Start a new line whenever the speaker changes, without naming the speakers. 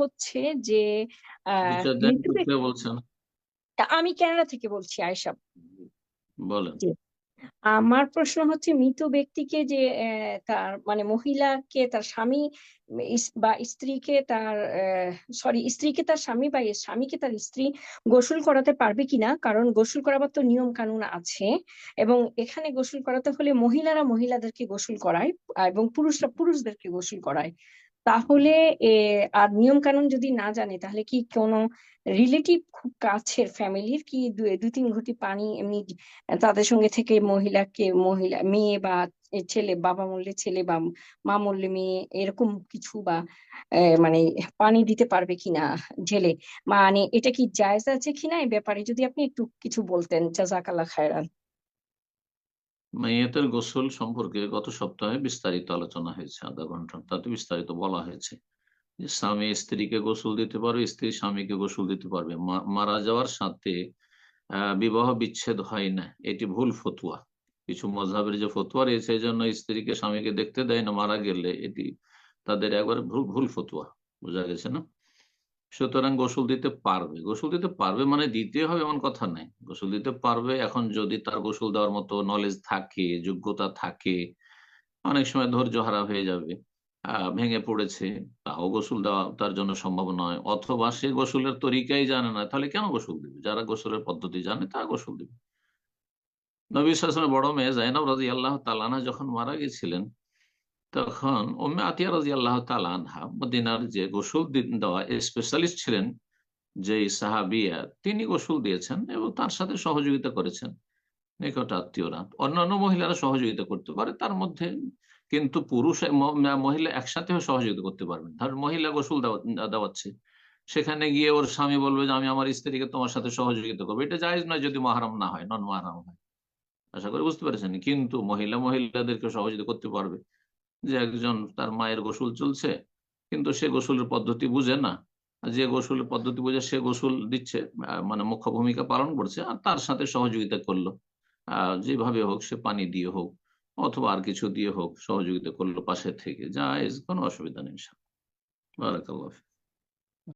হচ্ছে যে আমি কানাডা থেকে বলছি আয়সা
বলেন।
আমার প্রশ্ন হচ্ছে মৃত ব্যক্তিকে যে তার মানে মহিলাকে তার স্বামী বা স্ত্রীকে তার সরি স্ত্রীকে তার স্বামী বা স্বামীকে তার স্ত্রী গোসল করাতে পারবে কিনা? কারণ গোসল করাবার তো নিয়ম কানুন আছে এবং এখানে গোসল করাতে হলে মহিলারা মহিলাদেরকে গোসল করায় এবং পুরুষরা পুরুষদেরকে গোসল করায়। তাহলে আর নিয়ম কানুন যদি না জানে, তাহলে কি কোনো রিলেটিভ খুব কাছের ফ্যামিলির কি দু- তিন ঘটি পানি এমনি তাদের সঙ্গে থেকে মহিলাকে, মহিলা, মেয়ে বা ছেলে, বাবা মরলে ছেলে বা মা মরলে মেয়ে, এরকম কিছু বা মানে পানি দিতে পারবে কিনা ঢেলে মানে এটা কি জায়েজ আছে কিনা এই ব্যাপারে যদি আপনি একটু কিছু বলতেন জাজাকাল্লাহ খায়রান।
মাইয়াতের গোসল সম্পর্কে গত সপ্তাহে বিস্তারিত আলোচনা হয়েছে, আধা ঘণ্টা তাতে বিস্তারিত বলা হয়েছে। যে স্বামী স্ত্রীকে গোসল দিতে পারবে, স্ত্রী স্বামীকে গোসল দিতে পারবে। মারা যাওয়ার সাথে বিবাহ বিচ্ছেদ হয় না। এটি ভুল ফতুয়া। কিছু মজাবের যে ফতুয়া রয়েছে, এই জন্য স্ত্রীকে স্বামীকে দেখতে দেয় না, মারা গেলে এটি তাদের একবার ভুল ভুল ফতুয়া। বোঝা গেছে না? সুতরাং গোসল দিতে পারবে। গোসল দিতে পারবে মানে দিতে হবে এমন কথা নাই গোসল দিতে পারবে, এখন যদি তার গোসল দেওয়ার মতো নলেজ থাকে, যোগ্যতা থাকে, অনেক সময় ধৈর্য হারা হয়ে যাবে ভেঙে পড়েছে, তাও গোসল দেওয়া তার জন্য সম্ভব নয়। অথবা সে গোসলের তরিকাই জানে না, তাহলে কেন গোসল দিবে? যারা গোসলের পদ্ধতি জানে, তারা গোসল দিবে। নবী সালামের বড় মেয়ে জাইনাব রাজি আল্লাহ তালানা যখন মারা গেছিলেন তখন ওমে আতিয়া রাজি আল্লাহ তালানহা মদিনার যে গোসল দেওয়া স্পেশালিস্ট ছিলেন যে সাহাবিয়া, তিনি গোসল দিয়েছেন এবং তার সাথে সহযোগিতা করেছেন নিকট আত্মীয়রা। অন্যান্য মহিলারা সহযোগিতা করতে পারে, তার মধ্যে কিন্তু পুরুষ মহিলা একসাথে সহযোগিতা করতে পারবেন। ধর মহিলা গোসল দেওয়া- দেওয়াচ্ছে, সেখানে গিয়ে ওর স্বামী বলবে যে, আমি আমার স্ত্রীকে তোমার সাথে সহযোগিতা করব। এটা জায়েজ নয় যদি মাহারাম না হয়, নন মাহারাম হয়। আশা করি বুঝতে পেরেছেন? কিন্তু মহিলা মহিলাদেরকে সহযোগিতা করতে পারবে। যে একজন তার মায়ের গোসল চলছে, কিন্তু সে গোসলের পদ্ধতি বুঝে না যে গোসলের পদ্ধতি বুঝে সে গোসল দিচ্ছে মানে মুখ্য ভূমিকা পালন করছে, আর তার সাথে সহযোগিতা করল যেভাবে হোক সে পানি দিয়ে হোক, অথবা আর কিছু দিয়ে হোক সহযোগিতা করল পাশে থেকে যা কোনো অসুবিধা নেই। বারাকাল্লাহ।